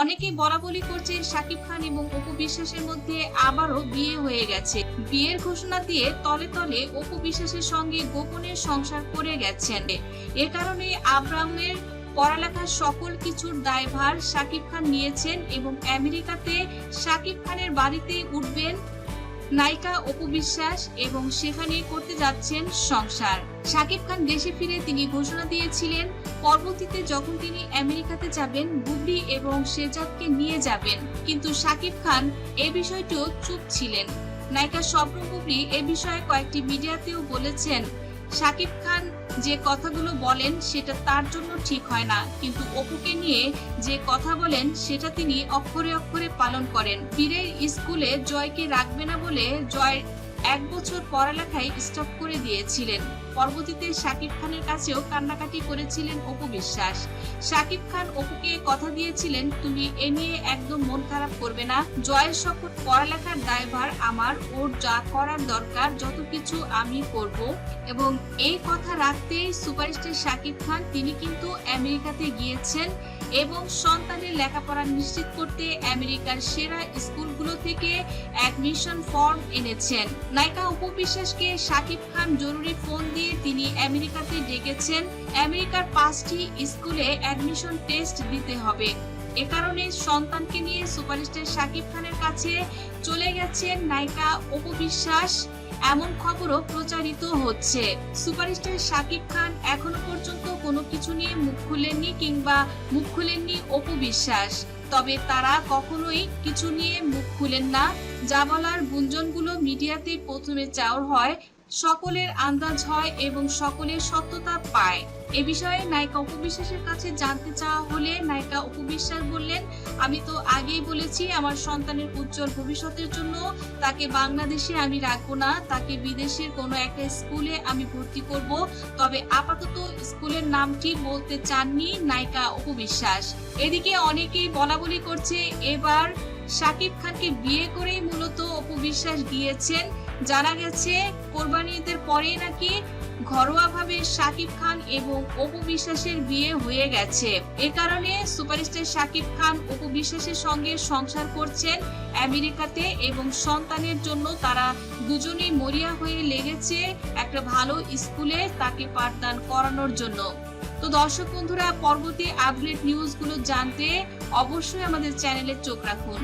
অনেকেই বলি করছে শাকিব খান এবং অপু বিশ্বাসের মধ্যে আবারও বিয়ে হয়ে গেছে। বিয়ের ঘোষণা দিয়ে তলে তলে অপু বিশ্বাসের সঙ্গে গোপনে সংসার করে গেছেন। এ কারণে আব্রাহামের পড়ালেখার সকল কিছুর দায়ভার শাকিব খান নিয়েছেন এবং আমেরিকাতে শাকিব খানের বাড়িতে উঠবেন নায়িকা অপু বিশ্বাস এবং সেখানে করতে যাচ্ছেন সংসার। শাকিব খান দেশে ফিরে তিনি ঘোষণা দিয়েছিলেন পরবর্তীতে যখন তিনি আমেরিকাতে যাবেন, বুবলি এবং শেজাদকে নিয়ে যাবেন। কিন্তু শাকিব খান এ বিষয়টিও চুপ ছিলেন। নায়িকা স্বপ্ন বুবলি এ বিষয়ে কয়েকটি মিডিয়াতেও বলেছেন শাকিব খান যে কথাগুলো বলেন, সেটা তার জন্য ঠিক হয় না। কিন্তু অপুকে নিয়ে যে কথা বলেন, সেটা তিনি অক্ষরে অক্ষরে পালন করেন। পীরের স্কুলে জয়কে রাখবে না বলে জয় এক বছর পড়ালেখায় স্টপ করে দিয়েছিলেন। পরবর্তীতে শাকিব খানের কাছেও কান্নাকাটি করেছিলেন অপু বিশ্বাস। শাকিব খান অপুকে কথা দিয়েছিলেন, তুমি এ নিয়ে একদম মন খারাপ করবে না। জয়ের সকল পড়ালেখার দায়ভার আমার। ওর যা করার দরকার, যত কিছু আমি করব। এবং এই কথা রাখতেই সুপারস্টার শাকিব খান, তিনি কিন্তু আমেরিকাতে গিয়েছেন। এবং সন্তানের লেখাপড়া নিশ্চিত করতে আমেরিকার সেরা স্কুলগুলো থেকে অ্যাডমিশন ফর্ম এনেছেন। নায়িকা অপু বিশ্বাসকে শাকিব খান জরুরি ফোন দিয়ে তিনি আমেরিকাতে ডেকেছেন। আমেরিকার পাঁচটি স্কুলে অ্যাডমিশন টেস্ট দিতে হবে। এ কারণে সন্তানকে নিয়ে সুপারস্টার শাকিব খানের কাছে চলে গেছেন নায়িকা অপু বিশ্বাস এমন খবরও প্রচারিত হচ্ছে। সুপারস্টার শাকিব খান এখনও পর্যন্ত কোনো কিছু নিয়ে মুখ খুলেননি কিংবা মুখ খুলেননি অপু বিশ্বাস। তবে তারা কখনোই কিছু নিয়ে মুখ খুলেন না। যা বলার গুঞ্জনগুলো মিডিয়াতে প্রথমে চাওর হয় সকলের আন্দাজ হয় এবং সকলের সত্যতা পায়। এ বিষয়ে নায়িকা উপবিশ্বাসের কাছে জানতে চাওয়া হলে নায়িকা উপবিশ্বাস বললেন, আমি তো আগেই বলেছি আমার সন্তানের উজ্জ্বল ভবিষ্যতের জন্য, তাকে বাংলাদেশে আমি রাখব না, তাকে বিদেশের কোনো একটা স্কুলে আমি ভর্তি করব। তবে আপাতত স্কুলের নামটি বলতে চাননি নায়িকা উপবিশ্বাস। এদিকে অনেকেই বলা বলি করছে, এবার শাকিব খানকে বিয়ে করেই মূলত অপু বিশ্বাস গিয়েছেন জানা গেছে কোরবানি ঈদের পরেই নাকি ঘরোয়াভাবে শাকিব খান এবং অপু বিশ্বাসের বিয়ে হয়ে গেছে। এ কারণে সুপারস্টার শাকিব খান, অপু বিশ্বাসের সঙ্গে সংসার করছেন আমেরিকাতে এবং সন্তানের জন্য তারা দুজনেই মরিয়া হয়ে লেগেছে একটা ভালো স্কুলে তাকে পাঠদান করানোর জন্য। তো দর্শক বন্ধুরা, পরবর্তী আপডেট নিউজগুলো জানতে অবশ্যই আমাদের চ্যানেলে চোখ রাখুন।